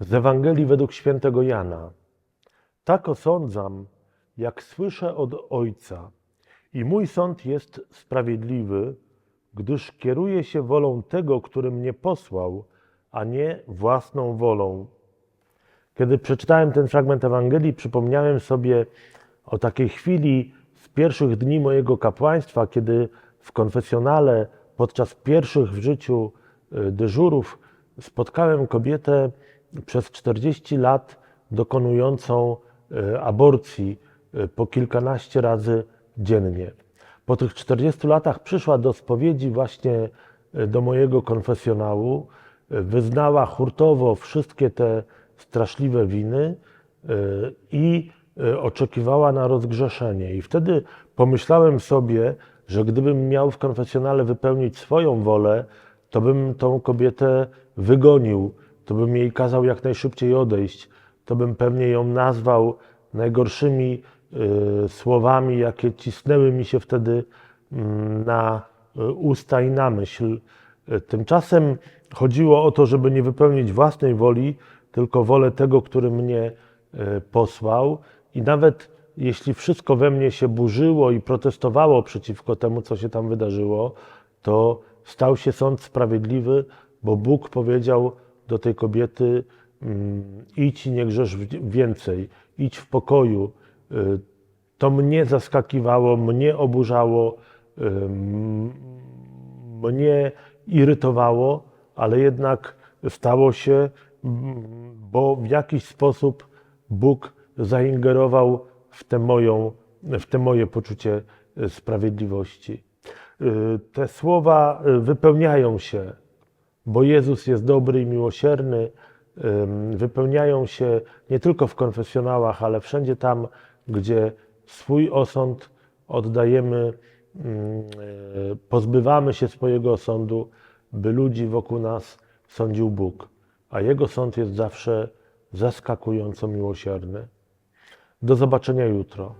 Z Ewangelii według świętego Jana. Tak osądzam, jak słyszę od Ojca. I mój sąd jest sprawiedliwy, gdyż kieruje się wolą tego, który mnie posłał, a nie własną wolą. Kiedy przeczytałem ten fragment Ewangelii, przypomniałem sobie o takiej chwili z pierwszych dni mojego kapłaństwa, kiedy w konfesjonale podczas pierwszych w życiu y, dyżurów spotkałem kobietę przez 40 lat dokonującą y, aborcji y, po kilkanaście razy dziennie. Po tych 40 latach przyszła do spowiedzi właśnie y, do mojego konfesjonału, wyznała hurtowo wszystkie te straszliwe winy i oczekiwała na rozgrzeszenie. I wtedy pomyślałem sobie, że gdybym miał w konfesjonale wypełnić swoją wolę, to bym tą kobietę wygonił, to bym jej kazał jak najszybciej odejść, to bym pewnie ją nazwał najgorszymi y, słowami, jakie cisnęły mi się wtedy mm, na y, usta i na myśl. Tymczasem chodziło o to, żeby nie wypełnić własnej woli, tylko wolę tego, który mnie y, posłał. I nawet jeśli wszystko we mnie się burzyło i protestowało przeciwko temu, co się tam wydarzyło, to stał się sąd sprawiedliwy, bo Bóg powiedział do tej kobiety: mm, idź nie grzesz więcej, idź w pokoju. Y, To mnie zaskakiwało, mnie oburzało, y, mnie irytowało, ale jednak stało się, m, bo w jakiś sposób Bóg zaingerował w te, moją, w te moje poczucie y, sprawiedliwości. Te słowa wypełniają się, bo Jezus jest dobry i miłosierny, wypełniają się nie tylko w konfesjonałach, ale wszędzie tam, gdzie swój osąd oddajemy, ym, y, pozbywamy się swojego osądu, by ludzi wokół nas sądził Bóg, a Jego sąd jest zawsze zaskakująco miłosierny. Do zobaczenia jutro.